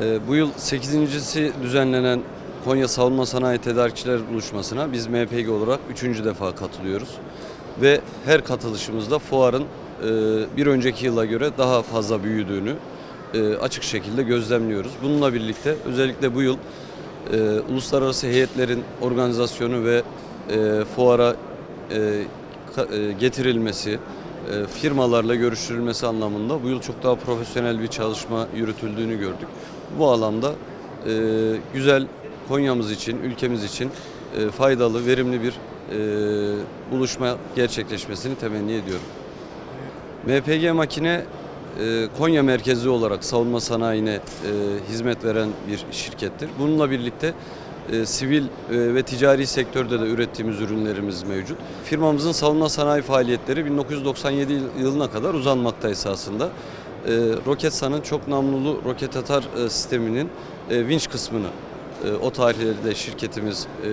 Ee, Bu yıl 8.si düzenlenen Konya Savunma Sanayi Tedarikçiler Buluşması'na biz MPG olarak 3. defa katılıyoruz. Ve her katılışımızda fuarın e, bir önceki yıla göre daha fazla büyüdüğünü e, açık şekilde gözlemliyoruz. Bununla birlikte özellikle bu yıl e, uluslararası heyetlerin organizasyonu ve fuara getirilmesi, firmalarla görüştürülmesi anlamında bu yıl çok daha profesyonel bir çalışma yürütüldüğünü gördük. Bu alanda e, güzel Konya'mız için, ülkemiz için e, faydalı, verimli bir e, buluşma gerçekleşmesini temenni ediyorum. MPG makine e, Konya merkezli olarak savunma sanayine e, hizmet veren bir şirkettir. Bununla birlikte e, sivil e, ve ticari sektörde de ürettiğimiz ürünlerimiz mevcut. Firmamızın savunma sanayi faaliyetleri 1997 yıl- yılına kadar uzanmakta esasında. E, Roketsan'ın çok namlulu roket atar e, sisteminin e, vinç kısmını e, o tarihlerde şirketimiz e,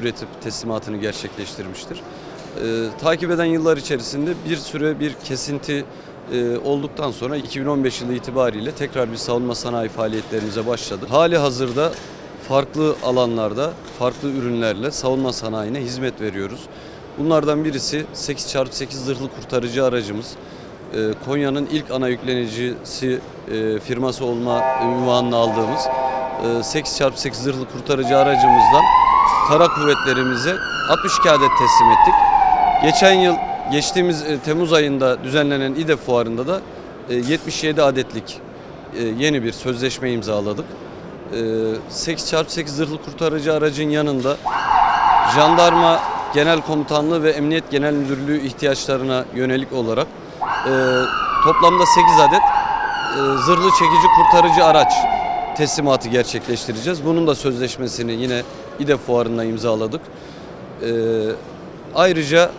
üretip teslimatını gerçekleştirmiştir. E, takip eden yıllar içerisinde bir süre bir kesinti e, olduktan sonra 2015 yılı itibariyle tekrar bir savunma sanayi faaliyetlerimize başladık. Hali hazırda farklı alanlarda, farklı ürünlerle savunma sanayine hizmet veriyoruz. Bunlardan birisi 8x8 zırhlı kurtarıcı aracımız. E, Konya'nın ilk ana yüklenicisi e, firması olma ünvanını aldığımız e, 8x8 zırhlı kurtarıcı aracımızdan kara kuvvetlerimize 62 adet teslim ettik. Geçen yıl geçtiğimiz e, Temmuz ayında düzenlenen İDE fuarında da e, 77 adetlik e, yeni bir sözleşme imzaladık. E, 8x8 zırhlı kurtarıcı aracın yanında Jandarma Genel Komutanlığı ve Emniyet Genel Müdürlüğü ihtiyaçlarına yönelik olarak e, toplamda 8 adet e, zırhlı çekici kurtarıcı araç teslimatı gerçekleştireceğiz. Bunun da sözleşmesini yine İDE fuarında imzaladık. E, ayrıca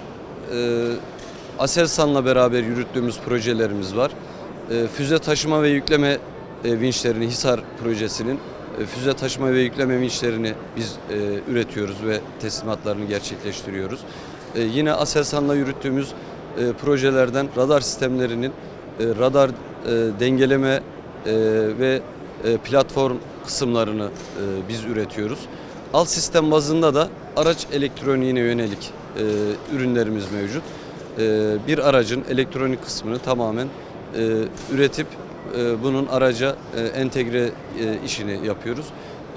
Aselsan'la beraber yürüttüğümüz projelerimiz var. Füze taşıma ve yükleme vinçlerini Hisar projesinin füze taşıma ve yükleme vinçlerini biz e, üretiyoruz ve teslimatlarını gerçekleştiriyoruz. E, yine Aselsan'la yürüttüğümüz e, projelerden radar sistemlerinin e, radar e, dengeleme e, ve e, platform kısımlarını e, biz üretiyoruz. Alt sistem bazında da araç elektroniğine yönelik e, ürünlerimiz mevcut. E, bir aracın elektronik kısmını tamamen e, üretip e, bunun araca e, entegre e, işini yapıyoruz.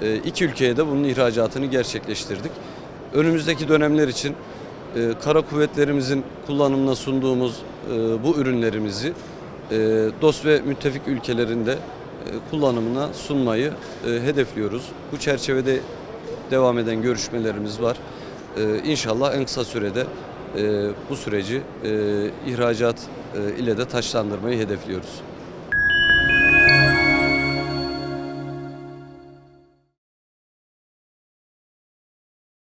E, iki ülkeye de bunun ihracatını gerçekleştirdik. Önümüzdeki dönemler için kara kuvvetlerimizin kullanımına sunduğumuz bu ürünlerimizi e, dost ve müttefik ülkelerinde kullanımına sunmayı hedefliyoruz. Bu çerçevede devam eden görüşmelerimiz var. E, İnşallah en kısa sürede bu süreci ihracat ile de taşlandırmayı hedefliyoruz.